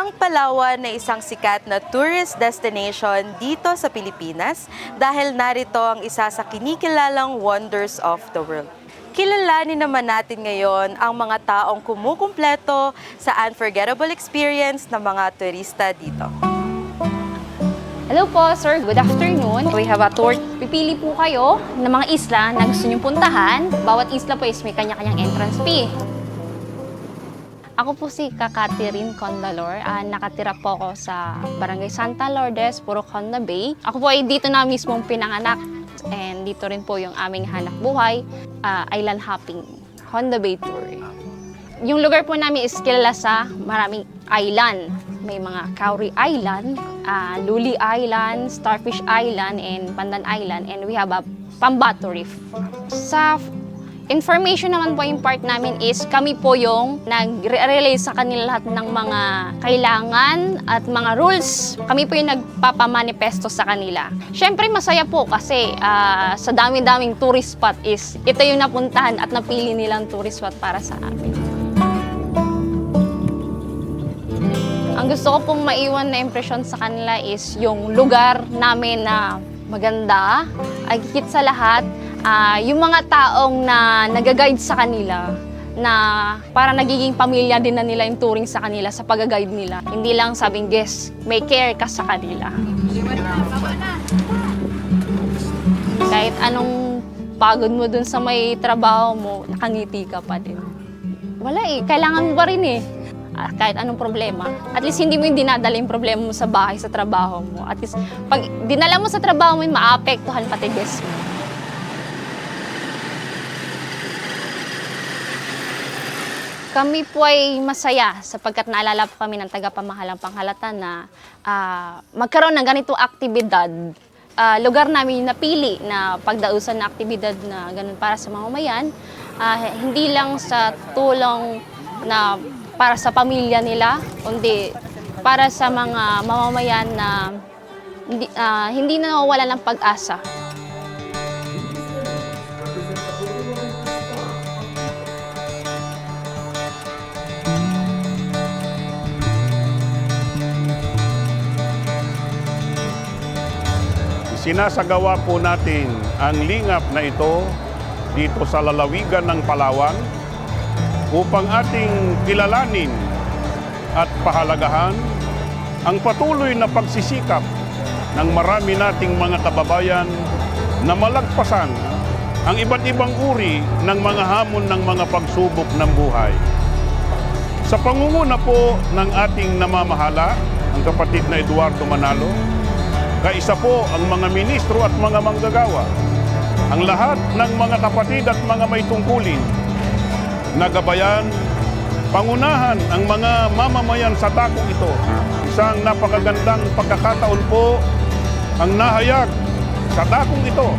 Ang Palawan na isang sikat na tourist destination dito sa Pilipinas dahil narito ang isa sa kinikilalang wonders of the world. Kilalanin naman natin ngayon ang mga taong kumukumpleto sa unforgettable experience ng mga turista dito. Hello po, sir. Good afternoon. We have a tour. Pipili po kayo ng mga isla na gusto niyong puntahan. Bawat isla po is may kanya-kanyang entrance fee. Ako po si Kakatirin Condalor. Ah, nakatira po ako sa Barangay Santa Lourdes, Puro Honda Bay. Ako po ay dito na mismong pinanganak. And dito rin po yung aming hanap buhay, ah, island hopping, Honda Bay Tour. Yung lugar po namin is kilala sa maraming island. May mga Cowrie Island, ah, Luli Island, Starfish Island, and Pandan Island. And we have a Pambato Reef. Sa information naman po yung part namin is kami po yung nag-relay sa kanila lahat ng mga kailangan at mga rules. Kami po yung nagpapamanifesto sa kanila. Siyempre masaya po kasi ah, sa dami-daming tourist spot is ito yung napuntahan at napili nilang tourist spot para sa amin. Ang gusto ko pong maiwan na impresyon sa kanila is yung lugar namin na maganda, higit sa lahat, ah, yung mga taong na nag-guide sa kanila na para nagiging pamilya din na nila yung touring sa kanila sa pag-guide nila. Hindi lang sabing, guess, may care ka sa kanila. Kahit anong pagod mo dun sa may trabaho mo, nakangiti ka pa din. Wala eh, kailangan mo pa rin eh. Ah, kahit anong problema. At least hindi mo yung dinadala yung problema mo sa bahay, sa trabaho mo. At least pag dinala mo sa trabaho mo, maapektuhan pati guest mo. Kami po ay masaya sapagkat naalala po kami ng tagapamahalang panghalata na ah, magkaroon ng ganitong aktibidad. Ah, lugar namin napili na pagdausan na aktibidad na ganun para sa mamamayan. Ah, hindi lang sa tulong na para sa pamilya nila, kundi para sa mga mamamayan na hindi, ah, hindi na nawawala ng pag-asa. Sinasagawa po natin ang lingap na ito dito sa lalawigan ng Palawan upang ating kilalanin at pahalagahan ang patuloy na pagsisikap ng marami nating mga kababayan na malagpasan ang iba't ibang uri ng mga hamon ng mga pagsubok ng buhay. Sa pangunguna po ng ating namamahala, ang kapatid na Eduardo Manalo, Kaisa po ang mga ministro at mga manggagawa, ang lahat ng mga kapatid at mga may tungkulin, nagabayan, pangunahan ang mga mamamayan sa dakong ito. Isang napakagandang pagkakataon po ang nahayag sa dakong ito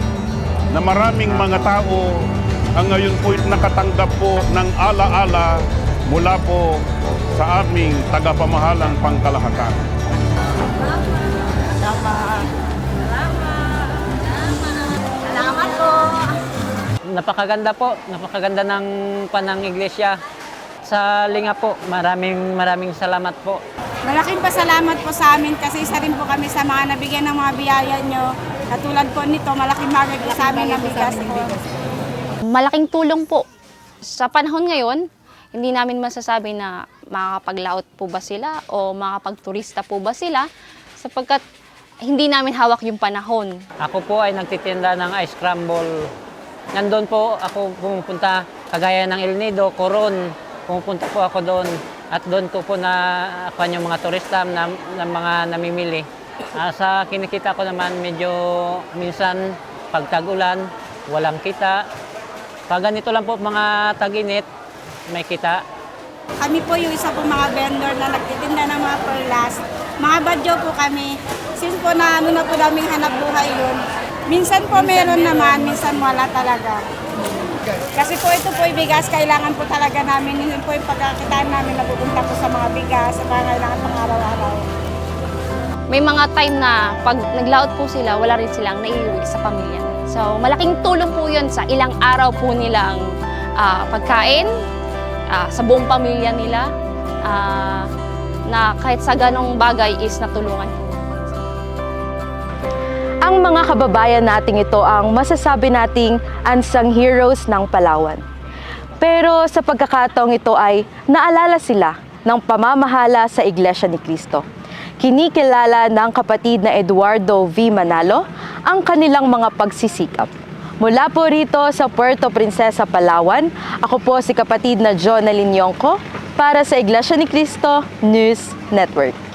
na maraming mga tao ang ngayon po nakatanggap po ng alaala mula po sa aming tagapamahalang pangkalahatan. Napakaganda po, napakaganda ng panang iglesia. Sa linga po, maraming maraming salamat po. Malaking pasalamat po sa amin kasi isa rin po kami sa mga nabigyan ng mga biyaya nyo. Katulad po nito, malaking bagay po sa amin na bigas po. Malaking tulong po. Sa panahon ngayon, hindi namin masasabi na makakapaglaot po ba sila o makakapagturista po ba sila sapagkat hindi namin hawak yung panahon. Ako po ay nagtitinda ng ice crumble. Nandun po ako pumupunta kagaya ng El Nido, Coron. Pumupunta po ako doon at doon ko po na ako yung mga turista na, na mga namimili. Ah, sa kinikita ko naman medyo minsan pag tag-ulan, walang kita. Pag ganito lang po mga tag-init, may kita. Kami po yung isa po mga vendor na nagtitinda ng mga perlas. Mga badyo po kami. Since po na ano na po daming hanap buhay yun. Minsan po meron naman, minsan wala talaga. Kasi po ito po yung bigas, kailangan po talaga namin. Yun po yung pagkakitaan namin na pupunta po sa mga bigas, sa mga kailangan pang araw-araw. May mga time na pag naglaot po sila, wala rin silang naiuwi sa pamilya. So, malaking tulong po yun sa ilang araw po nilang ah, pagkain, ah, sa buong pamilya nila, ah, na kahit sa ganong bagay is natulungan. Ang mga kababayan nating ito ang masasabi nating unsung heroes ng Palawan. Pero sa pagkakataong ito ay naalala sila ng pamamahala sa Iglesia ni Cristo. Kinikilala ng kapatid na Eduardo V. Manalo ang kanilang mga pagsisikap. Mula po rito sa Puerto Princesa, Palawan, ako po si kapatid na John Alinyongko para sa Iglesia ni Cristo News Network.